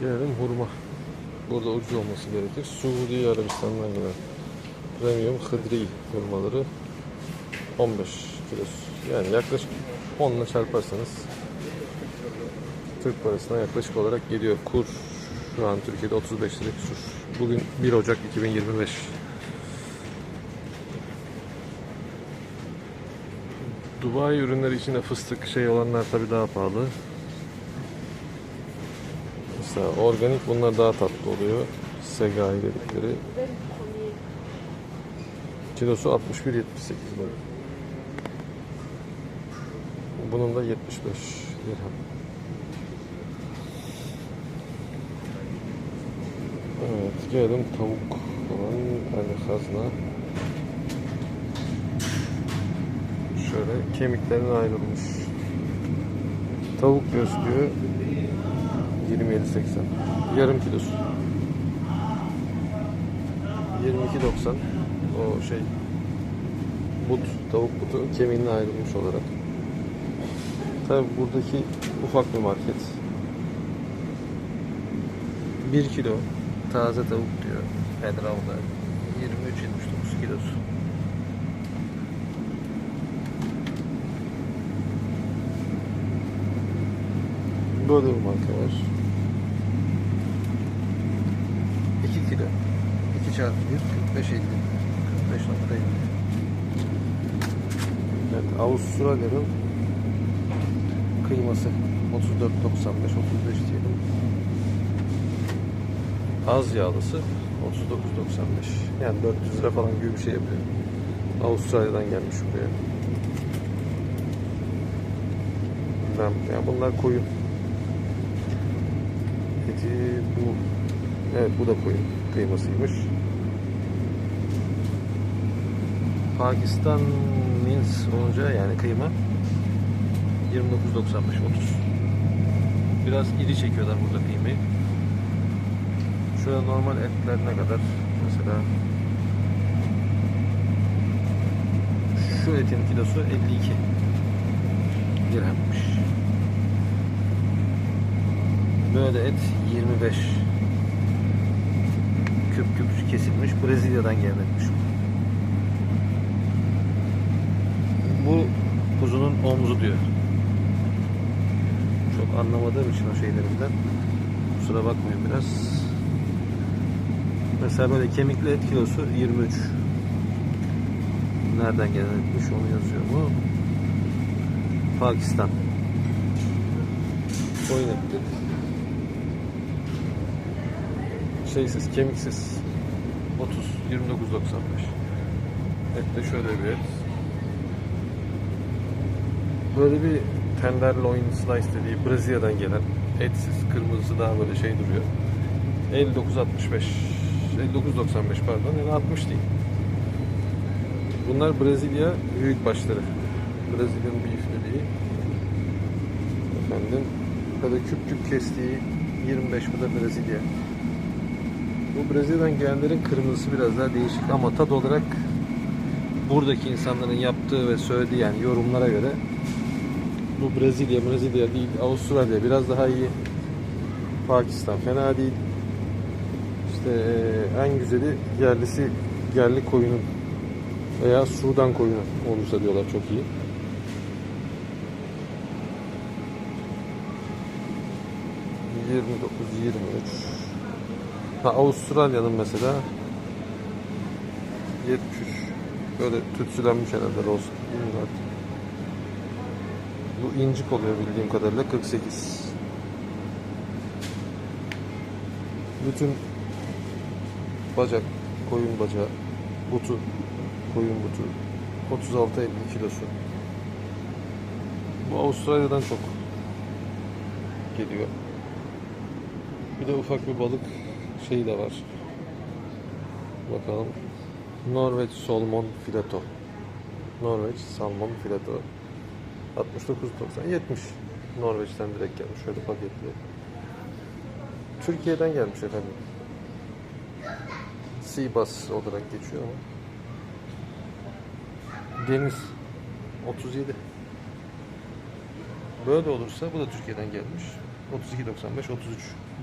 Gelelim hurma. Burada ucuz olması gerekir. Suudi Arabistan'dan gelen premium hıdri hurmaları 15 kilosu. Yani yaklaşık 10 ile çarparsanız Türk parasına yaklaşık olarak geliyor. Kur şu an Türkiye'de 35 lira küsur. Bugün 1 Ocak 2025. Dubai ürünleri içinde fıstık şey olanlar tabii daha pahalı. Mesela organik bunlar daha tatlı oluyor. Segai dedikleri. Kilosu 61.78 lira. Bunun da 75 dirhem. Evet, gelelim tavuk olan Ali Hazna. Şöyle kemiklerine ayrılmış. Tavuk diyor 27.80. Yarım kilosu. 22.90. O şey but, tavuk butu kemiğine ayrılmış olarak. Tabi buradaki ufak bir market. 1 kilo taze tavuk diyor Pedrav'da. 23.79 kilosu. Böyle bir marka var. 2 kilo. 2 çarpı 1, 45 50. 45.50. Evet, Avustralya'nın kıyması 34.95 35 diyelim. Az yağlısı 39.95. Yani 400 lira falan gibi bir şey yapıyor. Avustralya'dan gelmiş buraya. Bilmem ya bunlar koyun. Eti bu evet bu da koyun kıymasıymış. Pakistan Mins olunca yani kıyma 29.95 30. Biraz iri çekiyorlar burada kıymayı. Şurada normal etler ne kadar? Mesela şu etin kilosu 52 dirhemmiş. Böyle et 25 küp küp kesilmiş Brezilya'dan gelmekmiş. Bu kuzunun omzu diyor. Çok anlamadığım için o şeylerinden. Kusura bakmayın biraz. Mesela böyle kemikli et kilosu 23. Nereden gelen etmiş onu yazıyor mu? Pakistan. Koyun etli. Şeysiz, kemiksiz. 30, 29.95. Et de şöyle bir et. Böyle bir tenderloin slice dediği Brezilya'dan gelen etsiz, kırmızısı daha böyle şey duruyor. 59.65 59.95 pardon yani 60 değil. Bunlar Brezilya büyük başları. Brezilya'n beef dediği. Efendim böyle küp küp kestiği 25 bu da Brezilya. Bu Brezilya'dan gelenlerin kırmızısı biraz daha değişik ama tat olarak buradaki insanların yaptığı ve söylediği yani yorumlara göre bu Brezilya, Brezilya değil, Avustralya biraz daha iyi. Pakistan fena değil. İşte en güzeli yerlisi yerli koyunun veya Sudan koyunu olursa diyorlar çok iyi. ...29, 23... Ha, Avustralya'nın mesela... ...73... ...böyle tütsülenmiş herhalde olsun. Bu incik oluyor bildiğim kadarıyla 48. Bütün bacak, koyun bacağı, butu, koyun butu 36-50 kilosu. Bu Avustralya'dan çok geliyor. Bir de ufak bir balık şeyi de var. Bakalım. Norveç salmon fileto. Norveç salmon fileto. 69.90 70 Norveç'ten direkt gelmiş şöyle paketli. Türkiye'den gelmiş efendim. Seabass olarak geçiyor ama. Deniz 37. Böyle olursa bu da Türkiye'den gelmiş. 32.95 33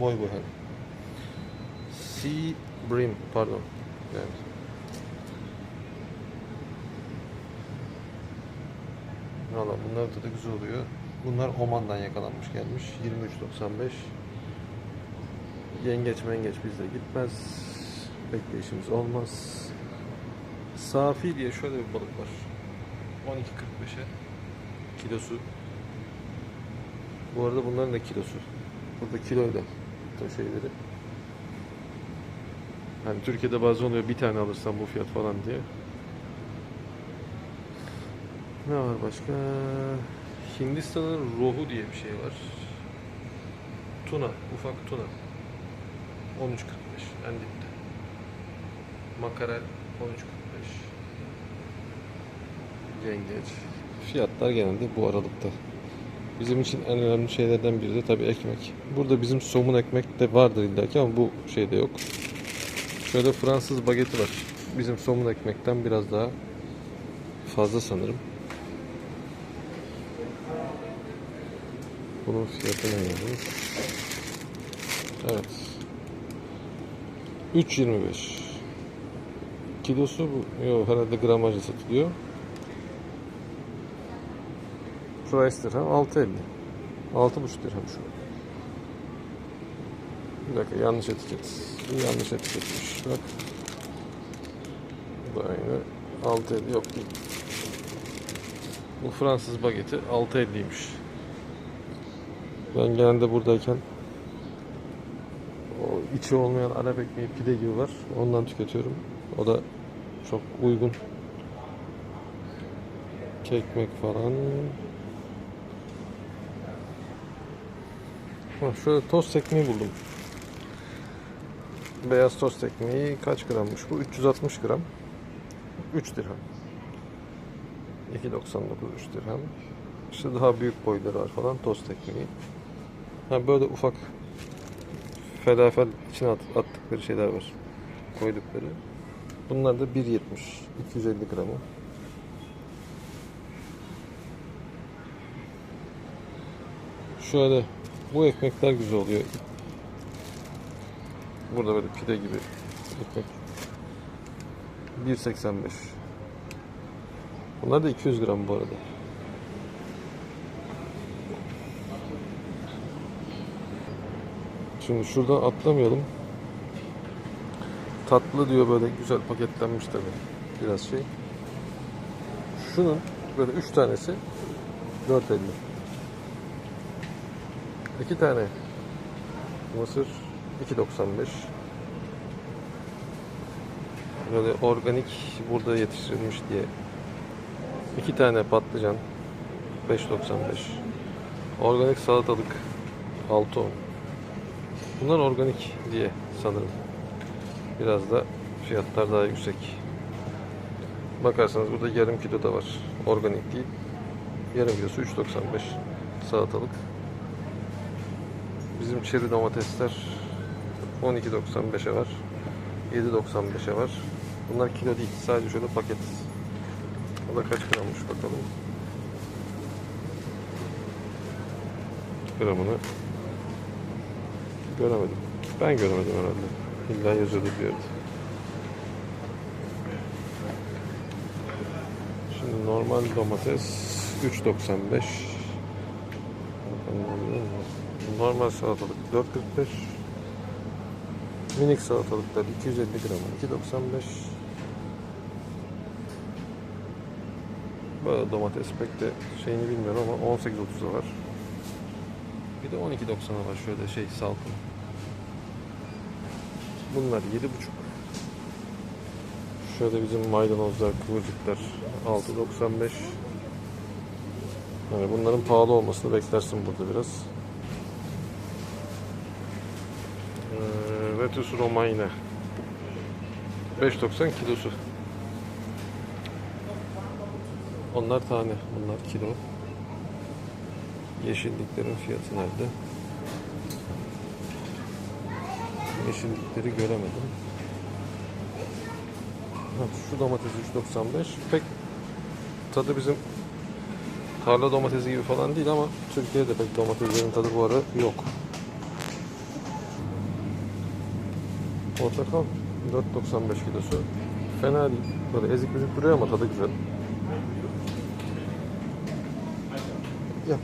boy bu hem. Sea Brim pardon. Yani. Valla bunlar da güzel oluyor. Bunlar Oman'dan yakalanmış gelmiş. 23.95 Yengeç mengeç bizde gitmez. Bekleyişimiz olmaz. Safi diye şöyle bir balık var. 12.45'e kilosu. Bu arada bunların da kilosu. Burada kiloyla da şeyleri. Hani Türkiye'de bazen oluyor bir tane alırsam bu fiyat falan diye. Ne var başka? Hindistan'ın rohu diye bir şey var. Tuna, ufak tuna. 13.45 en dipte. Makarel 13.45. Yengeç. Fiyatlar genelde bu aralıkta. Bizim için en önemli şeylerden biri de tabii ekmek. Burada bizim somun ekmek de vardır illaki ama bu şeyde yok. Şöyle Fransız bageti var. Bizim somun ekmekten biraz daha fazla sanırım. Bunun fiyatı ne yani? Evet. 3.25. Kilosu bu. Yok herhalde gramajı satılıyor. Price dirhem 6.50. 6.5 dirhem şu. Bir dakika yanlış etiket. Yanlış etiketmiş. Bak. Bu da aynı. 6.50 yok değil. Bu Fransız bageti 6.50'ymiş. Ben genelde buradayken o içi olmayan Arap ekmeği pide gibi var. Ondan tüketiyorum. O da çok uygun. Kekmek falan. Ha, şöyle tost ekmeği buldum. Beyaz tost ekmeği kaç grammış bu? 360 gram. 3 dirhem. 2.99 3 dirhem. İşte daha büyük boyları var falan tost ekmeği. Ha böyle ufak felafel içine at- attıkları şeyler var. Koydukları. Bunlar da 1.70. 250 gramı. Şöyle bu ekmekler güzel oluyor. Burada böyle pide gibi ekmek. 1.85. Bunlar da 200 gram bu arada. Şimdi şuradan atlamayalım. Tatlı diyor böyle güzel paketlenmiş tabi. Biraz şey. Şunun böyle 3 tanesi 4.50. İki tane mısır 2.95 Böyle organik burada yetiştirilmiş diye iki tane patlıcan 5.95 Organik salatalık 6.10 Bunlar organik diye sanırım. Biraz da fiyatlar daha yüksek. Bakarsanız burada yarım kilo da var. Organik değil. Yarım kilosu 3.95 salatalık. Bizim çeri domatesler 12.95'e var. 7.95'e var. Bunlar kilo değil. Sadece şöyle paket. O da kaç grammış bakalım. Gramını göremedim. Ben göremedim herhalde. İlla yazıyordu bir yerde. Şimdi normal domates 3.95 Bakalım Normal salatalık 4.45 Minik salatalıklar 250 gram 2.95 Böyle domates pek de şeyini bilmiyorum ama 18.30'a var. Bir de 12.90'a var şöyle şey salkım. Bunlar 7.5. Şöyle bizim maydanozlar, kıvırcıklar 6.95. Yani bunların pahalı olmasını beklersin burada biraz. Ee, Vetus Romaine 5.90 kilosu. Onlar tane, bunlar kilo. Yeşilliklerin fiyatı nerede? Yeşillikleri göremedim. Şu domates 3.95. Pek tadı bizim tarla domatesi gibi falan değil ama Türkiye'de pek domateslerin tadı bu ara yok. Portakal 4.95 kilosu. Fena değil. Böyle ezik büzük duruyor ama tadı güzel. Ya